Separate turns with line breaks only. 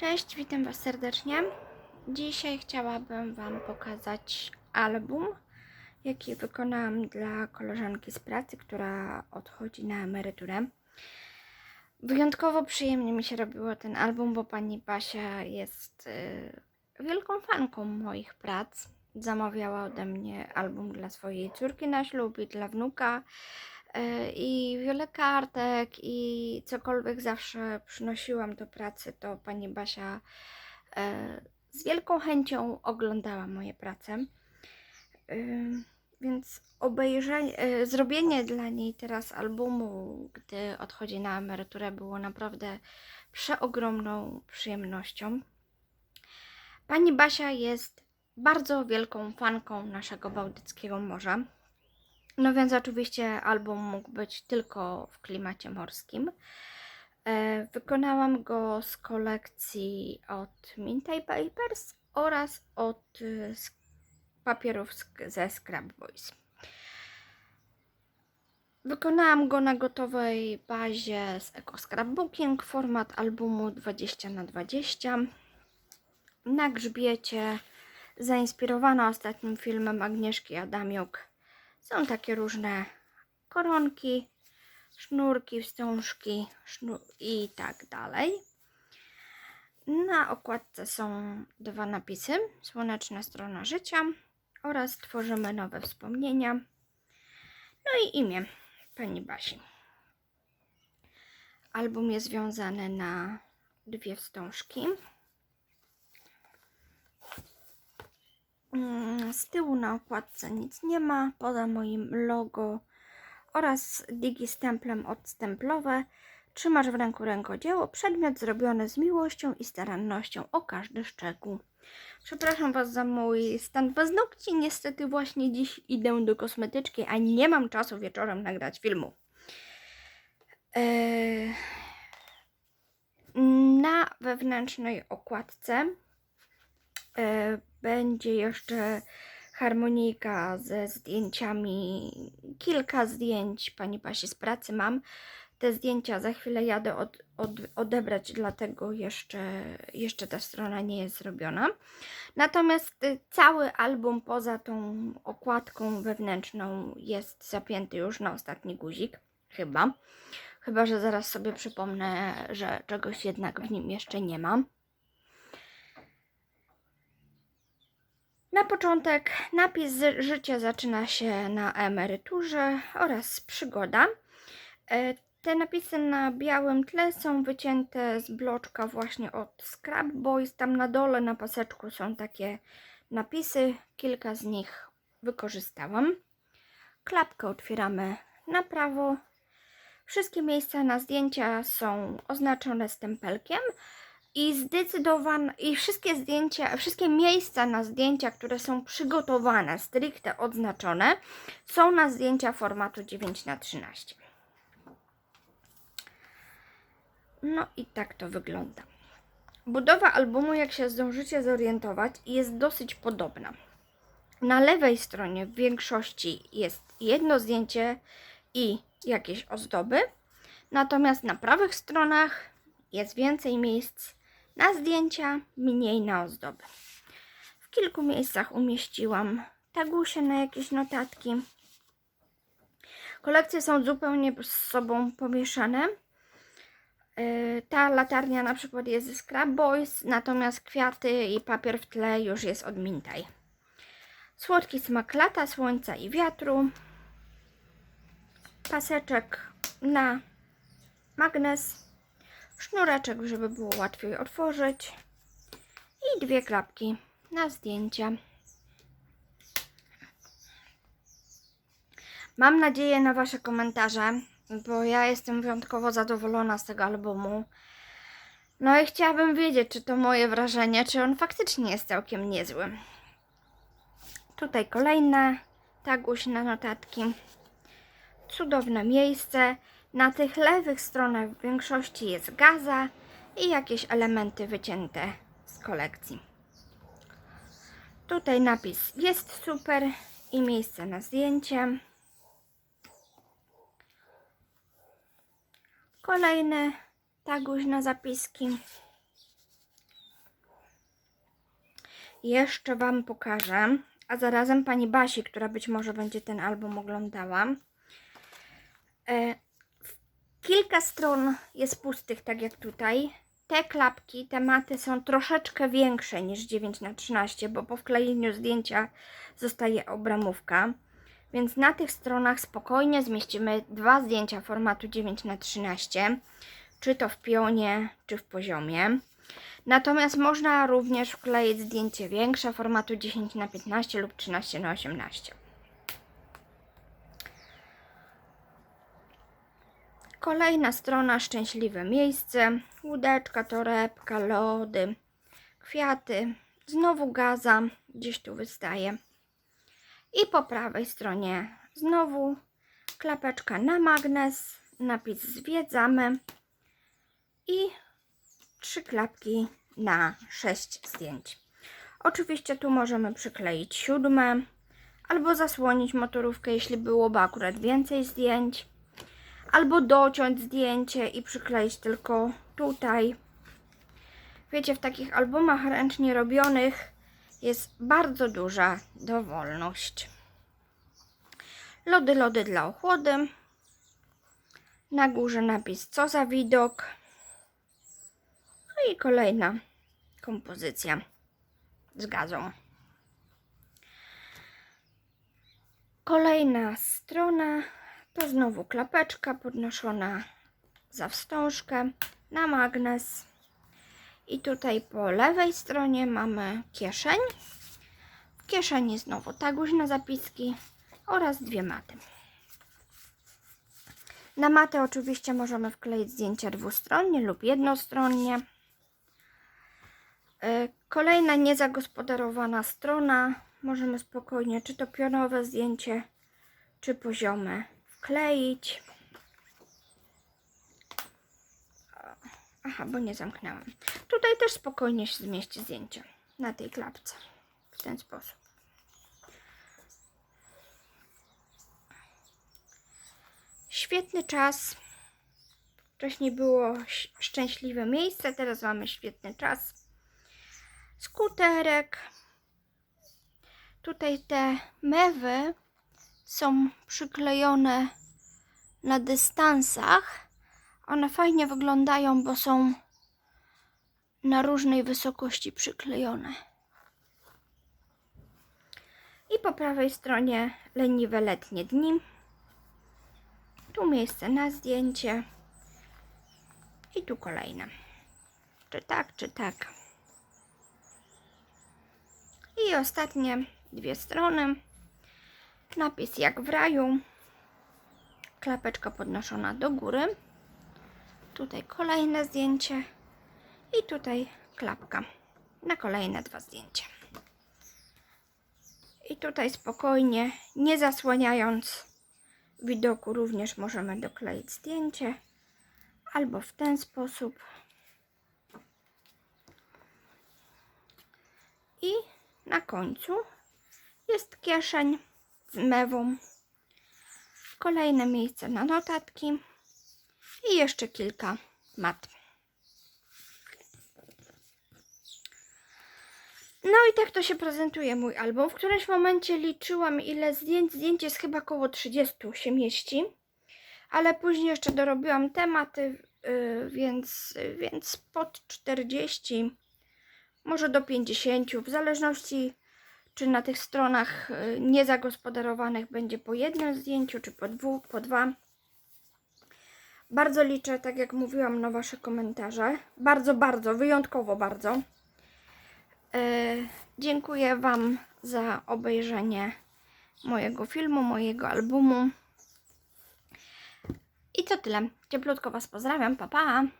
Cześć, witam Was serdecznie. Dzisiaj chciałabym Wam pokazać album, jaki wykonałam dla koleżanki z pracy, która odchodzi na emeryturę. Wyjątkowo przyjemnie mi się robiło ten album, bo pani Basia jest y, wielką fanką moich prac. Zamawiała ode mnie album dla swojej córki na ślub i dla wnuka. Y, I wiele kartek i cokolwiek zawsze przynosiłam do pracy, to pani Basia e, z wielką chęcią oglądała moje prace. Ym, Więc obejrzenie, e, zrobienie dla niej teraz albumu, gdy odchodzi na emeryturę, było naprawdę przeogromną przyjemnością. Pani Basia jest bardzo wielką fanką naszego Bałtyckiego Morza. No więc oczywiście album mógł być tylko w klimacie morskim. E, Wykonałam go z kolekcji od Minty Papers oraz od sk- papierów ze Scrap Boys. Wykonałam go na gotowej bazie z Eco Scrapbooking, format albumu 20 na 20 Na grzbiecie, zainspirowana ostatnim filmem Agnieszki Adamiuk, są takie różne koronki, sznurki, wstążki i tak dalej. Na okładce są dwa napisy: Słoneczna strona życia oraz Tworzymy nowe wspomnienia. No i imię pani Basi. Album jest związany na dwie wstążki. Z tyłu na okładce nic nie ma, poza moim logo oraz digistemplem odstemplowe. Trzymasz w ręku rękodzieło, przedmiot zrobiony z miłością i starannością o każdy szczegół. Przepraszam Was za mój stan paznokci. Niestety właśnie dziś idę do kosmetyczki, a nie mam czasu wieczorem nagrać filmu. Eee, Na wewnętrznej okładce e, będzie jeszcze harmonika ze zdjęciami, kilka zdjęć pani Basi z pracy mam. Te zdjęcia za chwilę jadę od, od, odebrać, dlatego jeszcze, jeszcze ta strona nie jest zrobiona. Natomiast y, cały album poza tą okładką wewnętrzną jest zapięty już na ostatni guzik, chyba. Chyba, że zaraz sobie przypomnę, że czegoś jednak w nim jeszcze nie ma. Na początek napis życie zaczyna się na emeryturze oraz przygoda. E, Te napisy na białym tle są wycięte z bloczka właśnie od Scrap Boys. Tam na dole na paseczku są takie napisy. Kilka z nich wykorzystałam. Klapkę otwieramy na prawo. Wszystkie miejsca na zdjęcia są oznaczone stempelkiem i zdecydowane i wszystkie zdjęcia, wszystkie miejsca na zdjęcia, które są przygotowane, stricte odznaczone, są na zdjęcia formatu 9 na 13 No i tak to wygląda. Budowa albumu, jak się zdążycie zorientować, jest dosyć podobna. Na lewej stronie w większości jest jedno zdjęcie i jakieś ozdoby, natomiast na prawych stronach jest więcej miejsc na zdjęcia, mniej na ozdoby. W kilku miejscach umieściłam tagusie na jakieś notatki. Kolekcje są zupełnie z sobą pomieszane. Yy, Ta latarnia na przykład jest ze Scrap Boys, natomiast kwiaty i papier w tle już jest od Mintaj. Słodki smak lata, słońca i wiatru. Paseczek na magnes. Sznureczek, żeby było łatwiej otworzyć. I dwie klapki na zdjęcia. Mam nadzieję na Wasze komentarze, bo ja jestem wyjątkowo zadowolona z tego albumu. No i chciałabym wiedzieć, czy to moje wrażenie, czy on faktycznie jest całkiem niezły. Tutaj kolejne taguś na notatki. Cudowne miejsce. Na tych lewych stronach w większości jest gaza i jakieś elementy wycięte z kolekcji. Tutaj napis jest super i miejsce na zdjęcie. Kolejny taguś na zapiski. jeszcze Wam pokażę, a zarazem Pani Basi, która być może będzie ten album oglądała. Kilka stron jest pustych, tak jak tutaj. Te klapki, te maty są troszeczkę większe niż 9 na 13 bo po wklejeniu zdjęcia zostaje obramówka. Więc na tych stronach spokojnie zmieścimy dwa zdjęcia formatu 9 na 13 czy to w pionie, czy w poziomie. Natomiast można również wkleić zdjęcie większe formatu 10 na 15 lub 13 na 18 Kolejna strona, szczęśliwe miejsce, łódeczka, torebka, lody, kwiaty, znowu gaza, gdzieś tu wystaje. I po prawej stronie znowu klapeczka na magnes, napis zwiedzamy i trzy klapki na sześć zdjęć. Oczywiście tu możemy przykleić siódme albo zasłonić motorówkę, jeśli byłoby akurat więcej zdjęć albo dociąć zdjęcie i przykleić tylko tutaj. Wiecie, w takich albumach ręcznie robionych jest bardzo duża dowolność. Lody, lody dla ochłody. Na górze napis co za widok. No i kolejna kompozycja z gazą. Kolejna strona to znowu klapeczka podnoszona za wstążkę na magnes. I tutaj po lewej stronie mamy kieszeń. W kieszeni znowu taguś na zapiski oraz dwie maty. Na matę oczywiście możemy wkleić zdjęcia dwustronnie lub jednostronnie. E, Kolejna niezagospodarowana strona. Możemy spokojnie czy to pionowe zdjęcie, czy poziome wkleić. Aha, bo nie zamknęłam. Tutaj też spokojnie się zmieści zdjęcie na tej klapce. W ten sposób. Świetny czas. Wcześniej było szczęśliwe miejsce, teraz mamy świetny czas. Skuterek. Tutaj te mewy są przyklejone na dystansach. One fajnie wyglądają, bo są na różnej wysokości przyklejone. I po prawej stronie leniwe letnie dni. Tu miejsce na zdjęcie. I tu kolejne. Czy tak, czy tak. I ostatnie dwie strony. Napis jak w raju. Klapeczka podnoszona do góry. Tutaj kolejne zdjęcie. I tutaj klapka na kolejne dwa zdjęcia. I tutaj spokojnie, nie zasłaniając widoku, również możemy dokleić zdjęcie. Albo w ten sposób. I na końcu jest kieszeń z mewą. Kolejne miejsce na notatki i jeszcze kilka mat. No i tak to się prezentuje mój album. W którymś momencie liczyłam ile zdjęć. Zdjęć jest chyba około 30 się mieści. Ale później jeszcze dorobiłam tematy, yy, więc, więc pod 40, może do 50, w zależności czy na tych stronach y, niezagospodarowanych będzie po jednym zdjęciu, czy po dwóch, po dwa. Bardzo liczę, tak jak mówiłam, na Wasze komentarze. Bardzo, bardzo, wyjątkowo bardzo. E, dziękuję Wam za obejrzenie mojego filmu, mojego albumu. I to tyle. Cieplutko Was pozdrawiam. Pa, pa!